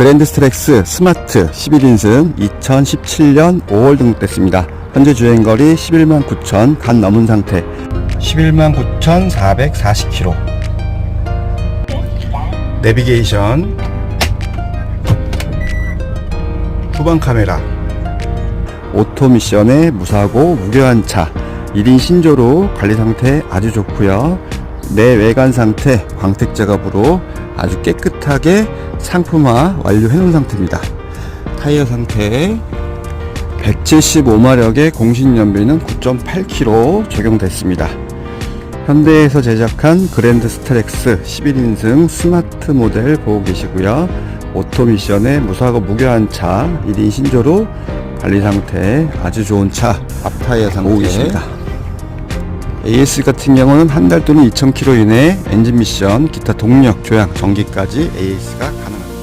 그랜드 스트렉스 스마트 11인승 2017년 5월 등록됐습니다. 현재 주행거리 11만 9천 간 넘은 상태. 11만 9,440km. 내비게이션. 후방 카메라. 오토 미션의 무사고 무료한 차. 1인 신조로 관리 상태 아주 좋고요. 내 외관 상태 광택 작업으로 아주 깨끗하게 상품화 완료해 놓은 상태입니다. 타이어 상태 175마력의 공신 연비는 9.8km 적용됐습니다. 현대에서 제작한 그랜드 스트렉스 11인승 스마트 모델 보고 계시고요. 오토미션의 무사고 무교한 차 1인 신조로 관리 상태 아주 좋은 차 앞타이어 상태 보고 계십니다. AS 같은 경우는 한 달 또는 2,000km 이내 엔진 미션, 기타 동력, 조향, 전기까지 AS가